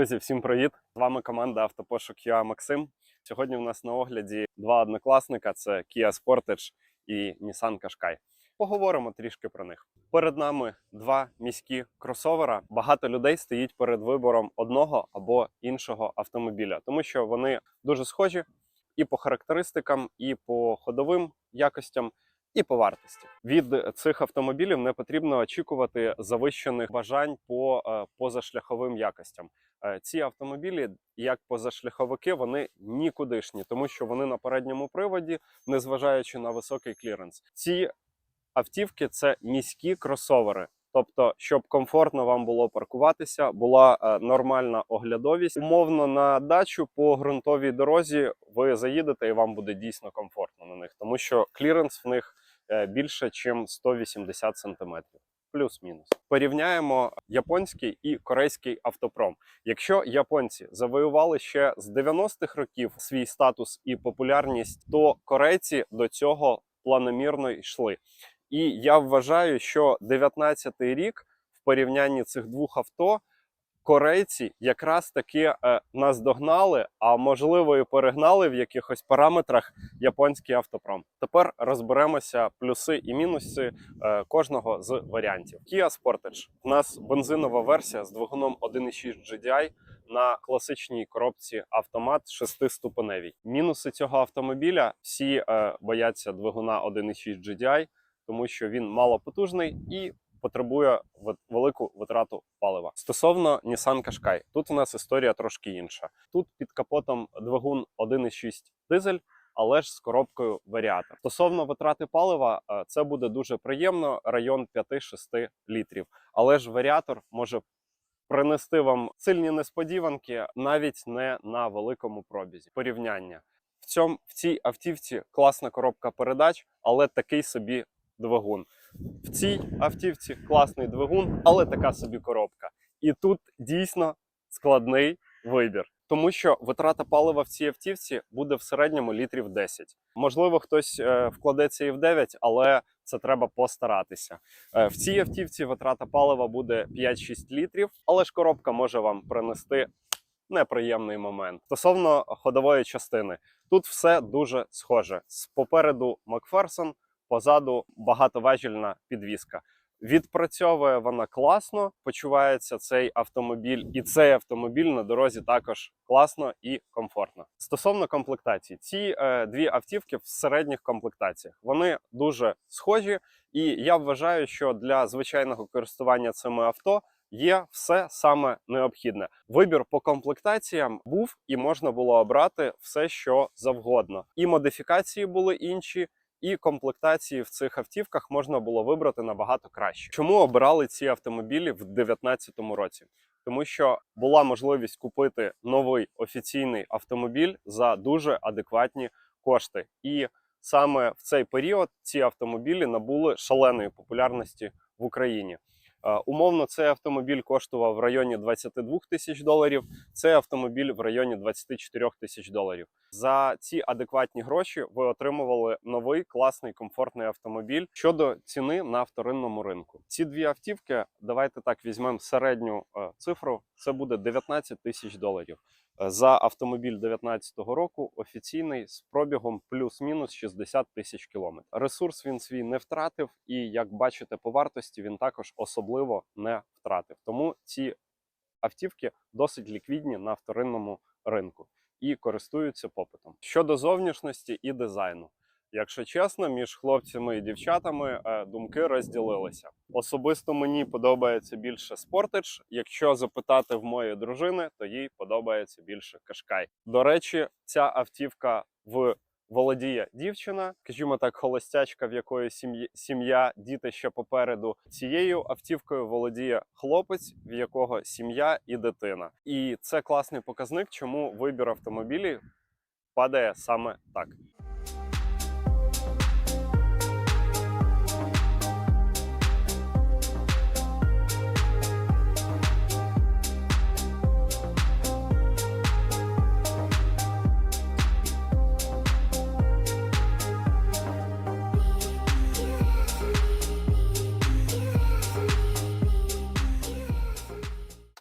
Друзі, всім привіт! З вами команда Автопошук ЮА Максим. Сьогодні в нас на огляді два однокласника: це Kia Sportage і Nissan Qashqai. Поговоримо трішки про них. Перед нами два міські кросовера. Багато людей стоїть перед вибором одного або іншого автомобіля, тому що вони дуже схожі і по характеристикам, і по ходовим якостям. І по вартості від цих автомобілів не потрібно очікувати завищених бажань по е, позашляховим якостям. Е, Ці автомобілі, як позашляховики, вони нікудишні, тому що вони на передньому приводі, незважаючи на високий кліренс. Ці автівки це міські кросовери. Тобто, щоб комфортно вам було паркуватися, була е, нормальна оглядовість. Умовно на дачу по ґрунтовій дорозі ви заїдете і вам буде дійсно комфортно на них, тому що кліренс в них е, більше, ніж 180 см. Плюс-мінус порівняємо японський і корейський автопром. Якщо японці завоювали ще з 90-х років свій статус і популярність, то корейці до цього планомірно йшли. І я вважаю, що 19-й рік в порівнянні цих двох авто корейці якраз таки е, нас догнали, а можливо і перегнали в якихось параметрах японський автопром. Тепер розберемося плюси і мінуси е, кожного з варіантів. Kia Sportage. У нас бензинова версія з двигуном 1.6 GDI на класичній коробці автомат шестиступеневій. Мінуси цього автомобіля всі е, бояться двигуна 1.6 GDI, тому що він малопотужний і потребує велику витрату палива. Стосовно Nissan Qashqai, тут у нас історія трошки інша. Тут під капотом двигун 1.6 дизель, але ж з коробкою варіатор. Стосовно витрати палива, е, це буде дуже приємно, район 5-6 літрів. Але ж варіатор може принести вам сильні несподіванки навіть не на великому пробізі. Порівняння в цьому в цій автівці класна коробка передач, але такий собі двигун. В цій автівці класний двигун, але така собі коробка. І тут дійсно складний вибір. Тому що витрата палива в цій автівці буде в середньому літрів 10. Можливо, хтось е, вкладеться і в 9, але це треба постаратися. Е, в цій автівці витрата палива буде 5-6 літрів, але ж коробка може вам принести неприємний момент. Стосовно ходової частини, тут все дуже схоже. Попереду Макферсон, позаду багатоважільна підвіска. Відпрацьовує вона класно, почувається цей автомобіль, і цей автомобіль на дорозі також класно і комфортно. Стосовно комплектації, ці е, дві автівки в середніх комплектаціях вони дуже схожі, і я вважаю, що для звичайного користування цими авто є все саме необхідне. Вибір по комплектаціям був і можна було обрати все, що завгодно. І модифікації були інші. І комплектації в цих автівках можна було вибрати набагато краще. Чому обирали ці автомобілі в 2019 році? Тому що була можливість купити новий офіційний автомобіль за дуже адекватні кошти. І саме в цей період ці автомобілі набули шаленої популярності в Україні. Е, Умовно, цей автомобіль коштував в районі 22 тисяч доларів. Цей автомобіль в районі 24 тисяч доларів. За ці адекватні гроші ви отримували новий класний комфортний автомобіль щодо ціни на вторинному ринку. Ці дві автівки, давайте так візьмемо середню е, цифру. Це буде 19 тисяч доларів. За автомобіль 2019 року офіційний з пробігом плюс-мінус 60 тисяч кілометрів. Ресурс він свій не втратив, і як бачите, по вартості він також особливо не втратив. Тому ці автівки досить ліквідні на вторинному ринку і користуються попитом. Щодо зовнішності і дизайну. Якщо чесно, між хлопцями і дівчатами е, думки розділилися. Особисто мені подобається більше Sportage. Якщо запитати в моєї дружини, то їй подобається більше Кашкай. До речі, ця автівка в володіє дівчина, скажімо так, холостячка, в якої сім'я, діти ще попереду. Цією автівкою володіє хлопець, в якого сім'я і дитина. І це класний показник, чому вибір автомобілів падає саме так.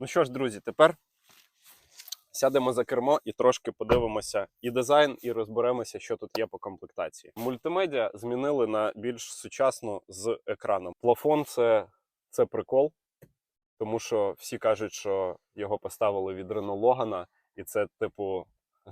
Ну що ж, друзі, тепер Сядемо за кермо і трошки подивимося і дизайн, і розберемося, що тут є по комплектації. Мультимедіа змінили на більш сучасну з екраном. Плафон це, це прикол, тому що всі кажуть, що його поставили від Рено Логана, і це типу.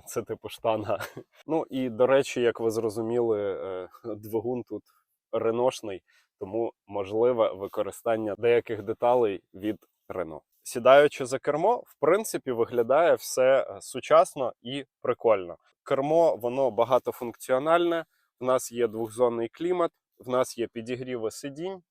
Це типу штанга. Ну і до речі, як ви зрозуміли, е, двигун тут реношний, тому можливе використання деяких деталей від Рено. Сідаючи за кермо, в принципі, виглядає все е, сучасно і прикольно. Кермо воно багатофункціональне. В нас є двохзонний клімат, в нас є підігріви сидінь,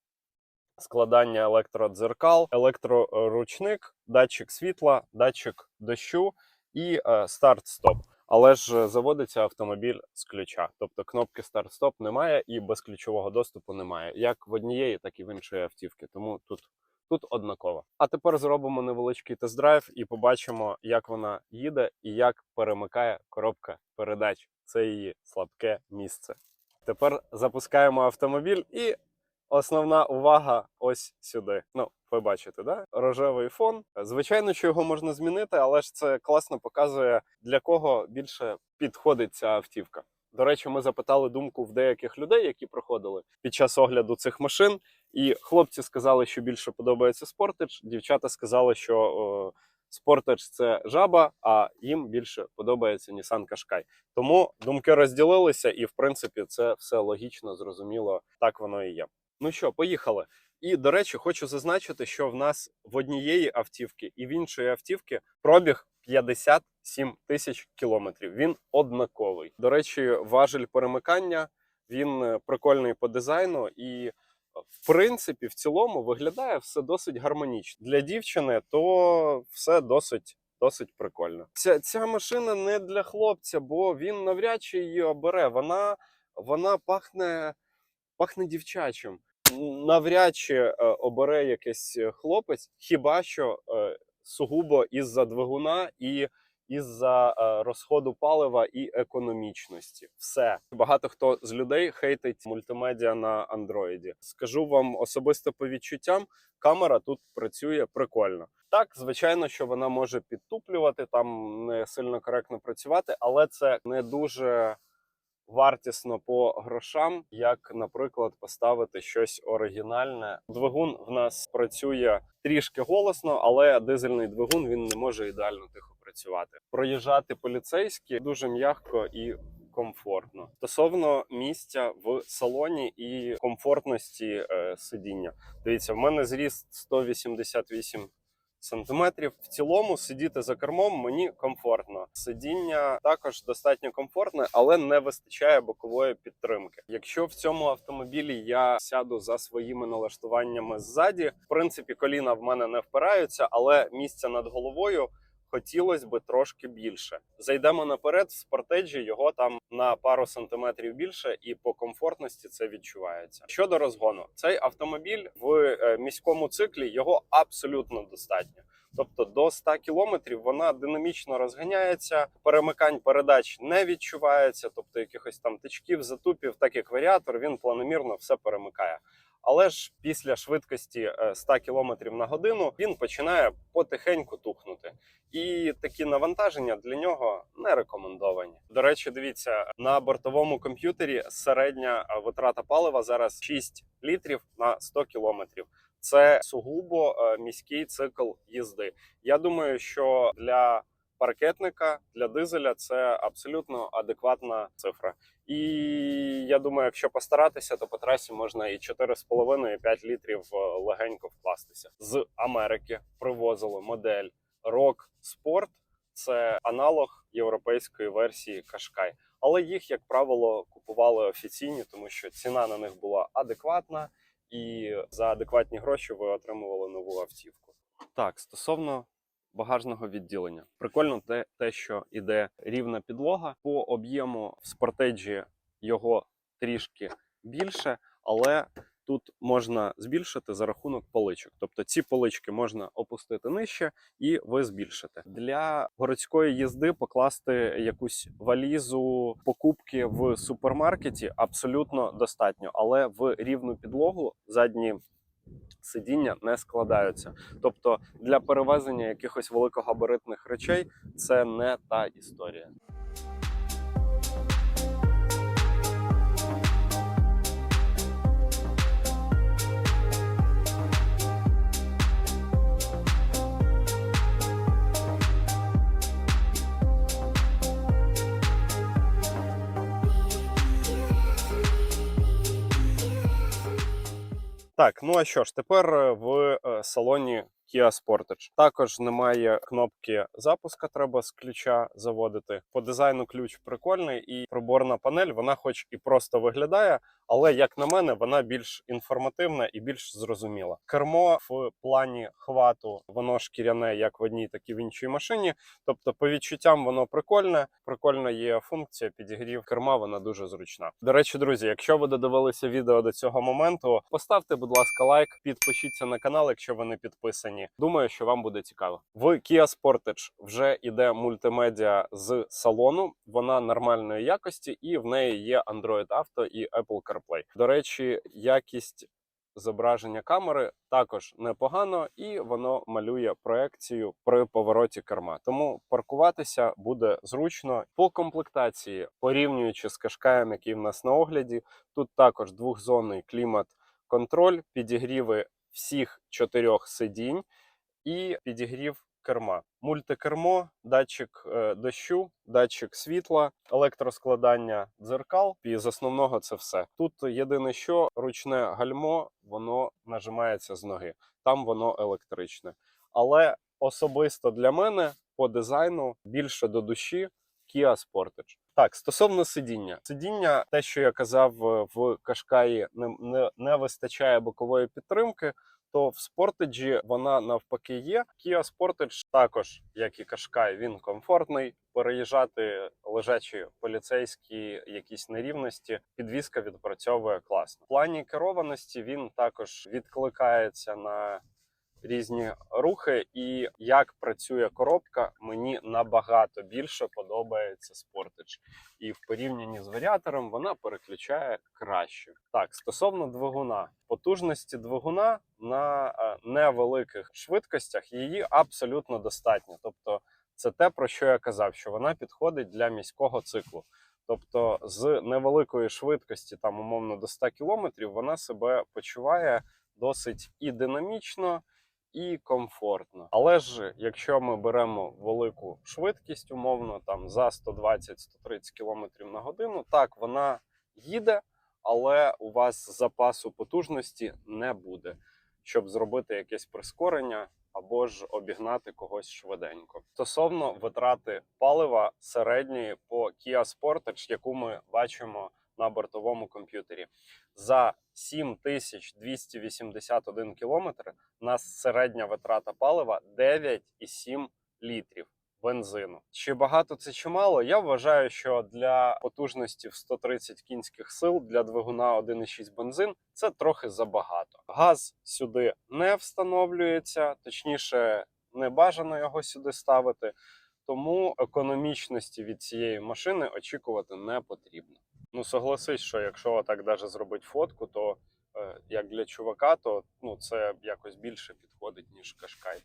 складання електродзеркал, електроручник, датчик світла, датчик дощу і е, старт-стоп. Але ж е, заводиться автомобіль з ключа, тобто кнопки старт-стоп немає і безключового доступу немає, як в однієї, так і в іншої автівки. Тому тут, тут однаково. А тепер зробимо невеличкий тест-драйв і побачимо, як вона їде і як перемикає коробка передач. Це її слабке місце. Тепер запускаємо автомобіль і основна увага ось сюди. Ну, ви бачите, да? рожевий фон. Звичайно, що його можна змінити, але ж це класно показує, для кого більше підходить ця автівка. До речі, ми запитали думку в деяких людей, які проходили під час огляду цих машин. І хлопці сказали, що більше подобається Sportage, Дівчата сказали, що о, Sportage – це жаба, а їм більше подобається Nissan Qashqai. Тому думки розділилися, і в принципі це все логічно, зрозуміло, так воно і є. Ну що, поїхали. І до речі, хочу зазначити, що в нас в однієї автівки і в іншої автівки пробіг 57 тисяч кілометрів. Він однаковий. До речі, важель перемикання він е, прикольний по дизайну і. В принципі, в цілому виглядає все досить гармонічно. Для дівчини то все досить досить прикольно. Ця, ця машина не для хлопця, бо він навряд чи її обере. Вона, вона пахне, пахне дівчачим. Навряд чи е, обере якийсь хлопець, хіба що е, сугубо із-за двигуна і із-за е, розходу палива і економічності. Все багато хто з людей хейтить мультимедіа на андроїді. Скажу вам особисто по відчуттям, камера тут працює прикольно. Так, звичайно, що вона може підтуплювати, там не сильно коректно працювати, але це не дуже вартісно по грошам, як, наприклад, поставити щось оригінальне. Двигун в нас працює трішки голосно, але дизельний двигун він не може ідеально тихо працювати. Проїжджати поліцейські дуже м'яко і. Комфортно стосовно місця в салоні і комфортності е, сидіння. Дивіться, в мене зріст 188 сантиметрів. В цілому сидіти за кермом мені комфортно. Сидіння також достатньо комфортне, але не вистачає бокової підтримки. Якщо в цьому автомобілі я сяду за своїми налаштуваннями ззаді, в принципі, коліна в мене не впираються, але місця над головою. Хотілося би трошки більше. Зайдемо наперед в спортеджі, його там на пару сантиметрів більше, і по комфортності це відчувається. Щодо розгону, цей автомобіль в е, міському циклі його абсолютно достатньо. Тобто до 100 кілометрів вона динамічно розганяється, перемикань передач не відчувається, тобто якихось там тичків, затупів, так як варіатор, він планомірно все перемикає. Але ж після швидкості е, 100 км на годину він починає потихеньку тухнути, і такі навантаження для нього не рекомендовані. До речі, дивіться на бортовому комп'ютері середня е, витрата палива зараз 6 літрів на 100 кілометрів. Це сугубо е, міський цикл їзди. Я думаю, що для паркетника для дизеля це абсолютно адекватна цифра. І я думаю, якщо постаратися, то по трасі можна і 4,5 і 5 літрів е, легенько вкластися. З Америки привозили модель Rock Sport. Це аналог європейської версії Qashqai. Але їх, як правило, купували офіційні, тому що ціна на них була адекватна, і за адекватні гроші ви отримували нову автівку. Так, стосовно багажного відділення. Прикольно те, те, що іде рівна підлога. По об'єму в спортеджі його трішки більше, але тут можна збільшити за рахунок поличок. Тобто ці полички можна опустити нижче і ви збільшите. Для городської їзди покласти якусь валізу покупки в супермаркеті абсолютно достатньо, але в рівну підлогу задні сидіння не складаються. Тобто для перевезення якихось великогабаритних речей це не та історія. Так, ну а що ж, тепер е, в е, салоні Kia Sportage. Також немає кнопки запуска, треба з ключа заводити. По дизайну ключ прикольний, і приборна панель, вона хоч і просто виглядає, але як на мене, вона більш інформативна і більш зрозуміла. Кермо в плані хвату, воно шкіряне як в одній, так і в іншій машині. Тобто, по відчуттям воно прикольне. Прикольна є функція підігрів керма, вона дуже зручна. До речі, друзі, якщо ви додивилися відео до цього моменту, поставте, будь ласка, лайк, підпишіться на канал, якщо ви не підписані. Думаю, що вам буде цікаво. В Kia Sportage вже іде мультимедіа з салону. Вона нормальної якості, і в неї є Android Auto і Apple CarPlay. До речі, якість зображення камери також непогано, і воно малює проекцію при повороті керма. Тому паркуватися буде зручно. По комплектації, порівнюючи з кашкаєм, який в нас на огляді, тут також двохзонний клімат-контроль, підігріви всіх чотирьох сидінь і підігрів керма. Мультикермо, датчик е, дощу, датчик світла, електроскладання дзеркал. І з основного це все. Тут єдине, що ручне гальмо, воно нажимається з ноги. Там воно електричне. Але особисто для мене по дизайну більше до душі Kia Sportage. Так, стосовно сидіння, сидіння, те, що я казав е, в Кашкаї, не, не, не вистачає бокової підтримки то в Sportage вона навпаки є. Kia Sportage також, як і Qashqai, він комфортний. Переїжджати лежачі поліцейські якісь нерівності, підвізка відпрацьовує класно. В плані керованості він також відкликається на різні рухи, і як працює коробка, мені набагато більше подобається Sportage. І в порівнянні з варіатором вона переключає краще. Так, стосовно двигуна, потужності двигуна на е, невеликих швидкостях її абсолютно достатньо. Тобто, це те, про що я казав, що вона підходить для міського циклу. Тобто з невеликої швидкості, там умовно до 100 км, вона себе почуває досить і динамічно, і комфортно. Але ж якщо ми беремо велику швидкість, умовно там за 120-130 км на годину, так вона їде, але у вас запасу потужності не буде, щоб зробити якесь прискорення. Або ж обігнати когось швиденько стосовно витрати палива середньої по Kia Sportage, яку ми бачимо на бортовому комп'ютері, за 7281 кілометр у нас середня витрата палива 9,7 літрів бензину. Чи багато це чи мало? Я вважаю, що для потужності в 130 кінських сил для двигуна 1,6 бензин це трохи забагато. Газ сюди не встановлюється, точніше, не бажано його сюди ставити. Тому економічності від цієї машини очікувати не потрібно. Ну согласись, що якщо так даже зробити фотку, то е, як для чувака, то ну це якось більше підходить ніж кашкай.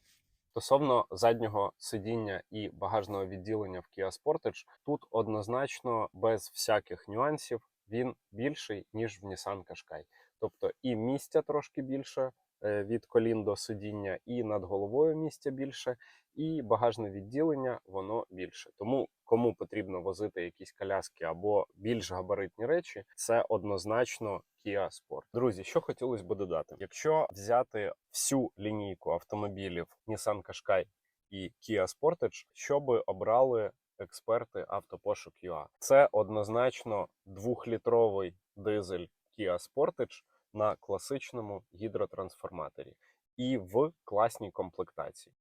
Стосовно заднього сидіння і багажного відділення в Kia Sportage, тут однозначно без всяких нюансів він більший ніж в Nissan Qashqai. Тобто і місця трошки більше від колін до сидіння, і над головою місця більше, і багажне відділення воно більше. Тому кому потрібно возити якісь коляски або більш габаритні речі, це однозначно Kia Sport. Друзі, що хотілося би додати, якщо взяти всю лінійку автомобілів Nissan Qashqai і Kia Sportage, що би обрали експерти автопошук.ua? Це однозначно двохлітровий дизель Kia Sportage на класичному гідротрансформаторі і в класній комплектації.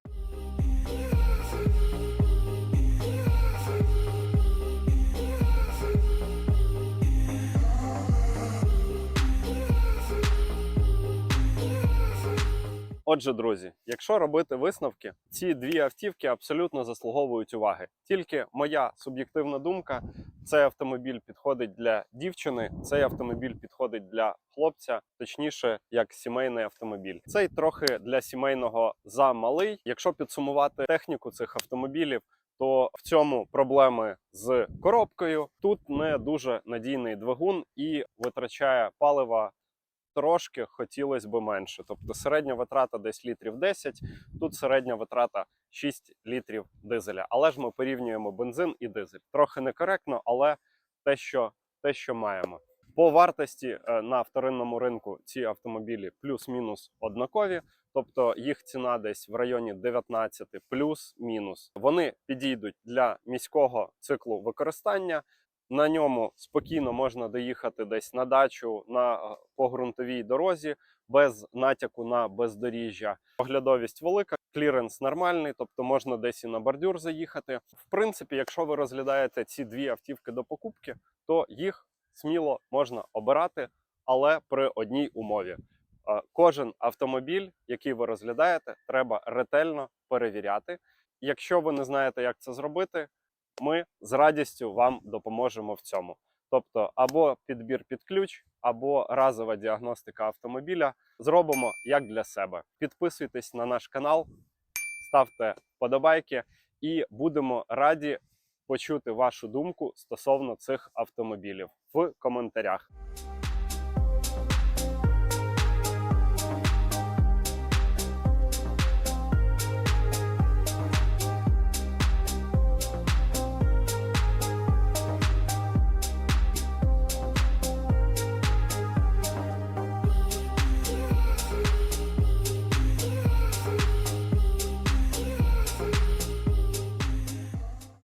Отже, друзі, якщо робити висновки, ці дві автівки абсолютно заслуговують уваги. Тільки моя суб'єктивна думка: цей автомобіль підходить для дівчини, цей автомобіль підходить для хлопця, точніше, як сімейний автомобіль. Цей трохи для сімейного замалий. Якщо підсумувати техніку цих автомобілів. То в цьому проблеми з коробкою. Тут не дуже надійний двигун і витрачає палива трошки хотілося б менше. Тобто середня витрата десь літрів 10, тут середня витрата 6 літрів дизеля. Але ж ми порівнюємо бензин і дизель. Трохи некоректно, але те, що, те, що маємо. По вартості е, на вторинному ринку ці автомобілі плюс-мінус однакові, тобто їх ціна десь в районі 19 плюс-мінус. Вони підійдуть для міського циклу використання. На ньому спокійно можна доїхати десь на дачу на е, погрунтовій дорозі без натяку на бездоріжжя. Оглядовість велика, кліренс нормальний, тобто можна десь і на бордюр заїхати. В принципі, якщо ви розглядаєте ці дві автівки до покупки, то їх сміло можна обирати, але при одній умові. Е, Кожен автомобіль, який ви розглядаєте, треба ретельно перевіряти. Якщо ви не знаєте, як це зробити, ми з радістю вам допоможемо в цьому. Тобто, або підбір під ключ, або разова діагностика автомобіля. Зробимо як для себе. Підписуйтесь на наш канал, ставте вподобайки і будемо раді почути вашу думку стосовно цих автомобілів в коментарях.